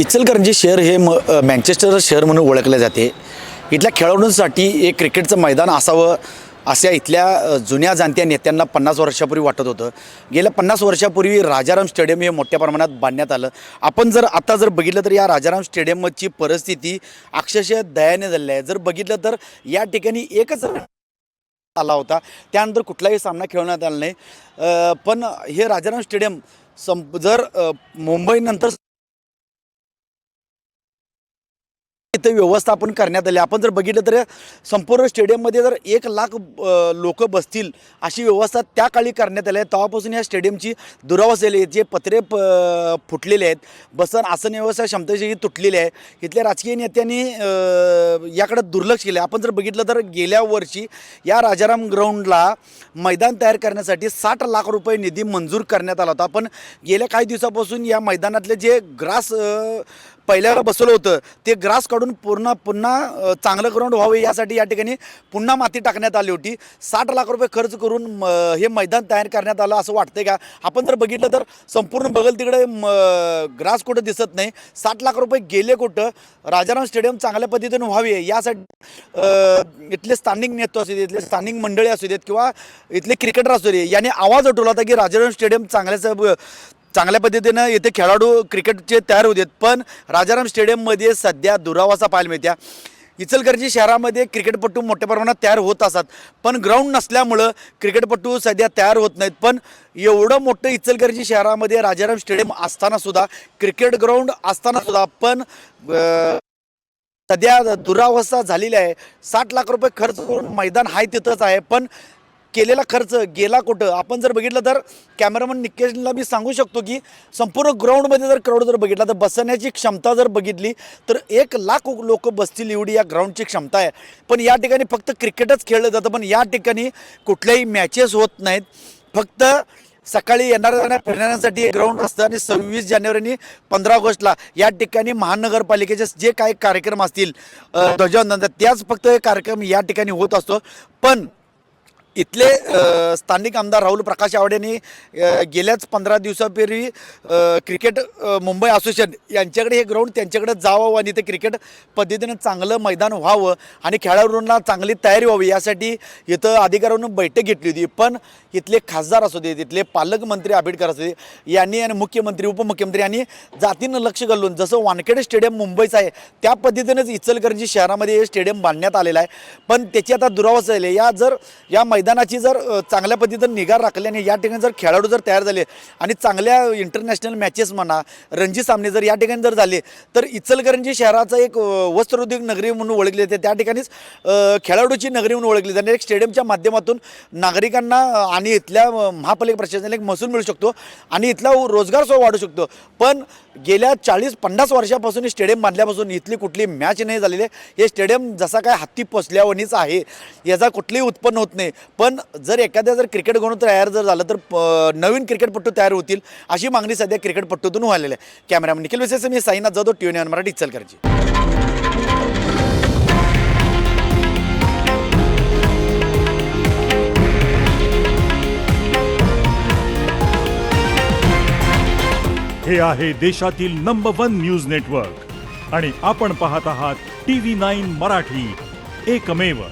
इचलकरंजी शहर हे म अ, मँचेस्टर शहर म्हणून ओळखले जाते. इथल्या खेळाडूंसाठी एक क्रिकेटचं मैदान असावं अशा इथल्या जुन्या जाणत्या नेत्यांना पन्नास वर्षापूर्वी वाटत होतं. गेल्या पन्नास वर्षापूर्वी राजाराम स्टेडियम हे मोठ्या प्रमाणात बांधण्यात आलं. आपण जर आता जर बघितलं तर या राजाराम स्टेडियमची परिस्थिती अक्षरशः दयाने झालेली आहे. जर बघितलं तर या ठिकाणी एकच आला होता. त्यानंतर कुठलाही सामना खेळण्यात आला नाही. पण हे राजाराम स्टेडियम संप जर मुंबईनंतर इथं व्यवस्थापन करण्यात आले. आपण जर बघितलं तर संपूर्ण स्टेडियममध्ये जर एक लाख लोक बसतील अशी व्यवस्था त्या काळी करण्यात आली आहे. तेव्हापासून या स्टेडियमची दुरावस्था झाली आहे. जे पत्रे प फुटलेले आहेत बसन आसन व्यवस्था क्षमतेची तुटलेली आहे. इथल्या राजकीय नेत्यांनी याकडे दुर्लक्ष केलं आपण जर बघितलं तर गेल्या वर्षी या राजाराम ग्राउंडला मैदान तयार करण्यासाठी साठ लाख रुपये निधी मंजूर करण्यात आला होता. पण गेल्या काही दिवसापासून या मैदानातले जे ग्रास पहिल्याला बसवलं होतं. ते ग्रास काढून पूर्ण पुन्हा चांगलं ग्राउंड व्हावे यासाठी या ठिकाणी पुन्हा माती टाकण्यात आली होती. साठ लाख रुपये खर्च करून म, हे मैदान तयार करण्यात आलं असं वाटतंय का? आपण जर बघितलं तर संपूर्ण बगल तिकडे ग्रास कुठं दिसत नाही. साठ लाख रुपये गेले कुठं? राजाराम स्टेडियम चांगल्या पद्धतीने व्हावे यासाठी इथले स्थानिक नेते असू देत इथले स्थानिक मंडळी असू देत किंवा इथले क्रिकेटर असू दे यांनी आवाज उठवला होता की राजाराम स्टेडियम चांगल्याचं चांगल्या पद्धतीनं येथे खेळाडू क्रिकेटचे तयार होत आहेत पण राजाराम स्टेडियममध्ये सध्या दुरावासा पाहायला मिळत्या. इचलकरंजी शहरामध्ये क्रिकेटपटू मोठ्या प्रमाणात तयार होत असतात. पण ग्राउंड नसल्यामुळं क्रिकेटपटू सध्या तयार होत नाहीत. पण एवढं मोठं इचलकरंजी शहरामध्ये राजाराम स्टेडियम असताना सुद्धा क्रिकेट ग्राउंड असताना सुद्धा पण सध्या दुरावस्था झालेली आहे. साठ लाख रुपये खर्च करून मैदान आहे तिथंच आहे. पण केलेला खर्च गेला कुठं? आपण जर बघितलं तर कॅमेरामन निकेशला मी सांगू शकतो की संपूर्ण ग्राउंडमध्ये जर क्राऊड जर बघितला तर बसण्याची क्षमता जर बघितली तर एक लाख लोक बसतील एवढी या ग्राउंडची क्षमता आहे. पण या ठिकाणी फक्त क्रिकेटच खेळलं जातं पण या ठिकाणी कुठल्याही मॅचेस होत नाहीत. फक्त सकाळी येणाऱ्या फिरणाऱ्यांसाठी एक ग्राउंड असतं आणि सव्वीस जानेवारी आणि पंधरा ऑगस्टला या ठिकाणी महानगरपालिकेचे जे काही कार्यक्रम असतील अ, ध्वजवंदन त्याच फक्त हे कार्यक्रम या ठिकाणी होत असतो. पण इथले स्थानिक आमदार राहुल प्रकाश आवडे यांनी गेल्याच पंधरा दिवसापूर्वी क्रिकेट मुंबई असोसिएशन यांच्याकडे हे ग्राउंड त्यांच्याकडे जावं आणि ते क्रिकेट पद्धतीनं चांगलं मैदान व्हावं आणि खेळाडूंना चांगली तयारी व्हावी यासाठी इथं अधिकाऱ्यांनी बैठक घेतली होती. पण इथले खासदार असू दे तिथले पालकमंत्री आंबेडकर असू दे यांनी आणि मुख्यमंत्री उपमुख्यमंत्री यांनी जातीनं लक्ष घालून जसं वानखेडे स्टेडियम मुंबईचं आहे त्या पद्धतीनंच इचलकरंजी शहरामध्ये हे स्टेडियम बांधण्यात आलेलं आहे. पण त्याची आता दुरावस्था झाली या जर या मैदानाची जर चांगल्या पद्धतीनं निगा राखल्याने या ठिकाणी जर खेळाडू जर तयार झाले आणि चांगल्या इंटरनॅशनल मॅचेस म्हणा रणजी सामने जर या ठिकाणी जर झाले तर इचलकरंजी शहराचा एक वस्त्रोद्योग नगरी म्हणून ओळखली जाते. त्या ठिकाणीच खेळाडूची नगरी म्हणून ओळखली जाते आणि एक स्टेडियमच्या माध्यमातून नागरिकांना आणि इथल्या महापालिका प्रशासनाला एक महसूल मिळू शकतो आणि इथला रोजगार सुद्धा वाढू शकतो. पण गेल्या चाळीस पन्नास वर्षापासून हे स्टेडियम बांधल्यापासून इथली कुठली मॅच नाही झालेली आहे. हे स्टेडियम जसा काय हत्ती पोचल्यावणीच आहे. याचा कुठलंही उत्पन्न होत नाही. पण जर एखाद्या जर क्रिकेट ग्राउंड तयार जर झालं तर नवीन क्रिकेटपट्टू तयार होतील अशी मागणी सध्या क्रिकेटपट्टूतून व्हायलेली आहे. कॅमेरामॅन निखिल विशेष मी साईनाथ जाधव टी व्ही मराठी इचलकरंजी. हे आहे देशातील नंबर वन न्यूज नेटवर्क आणि आपण पाहत आहात टी व्ही नाईन मराठी. एकमेव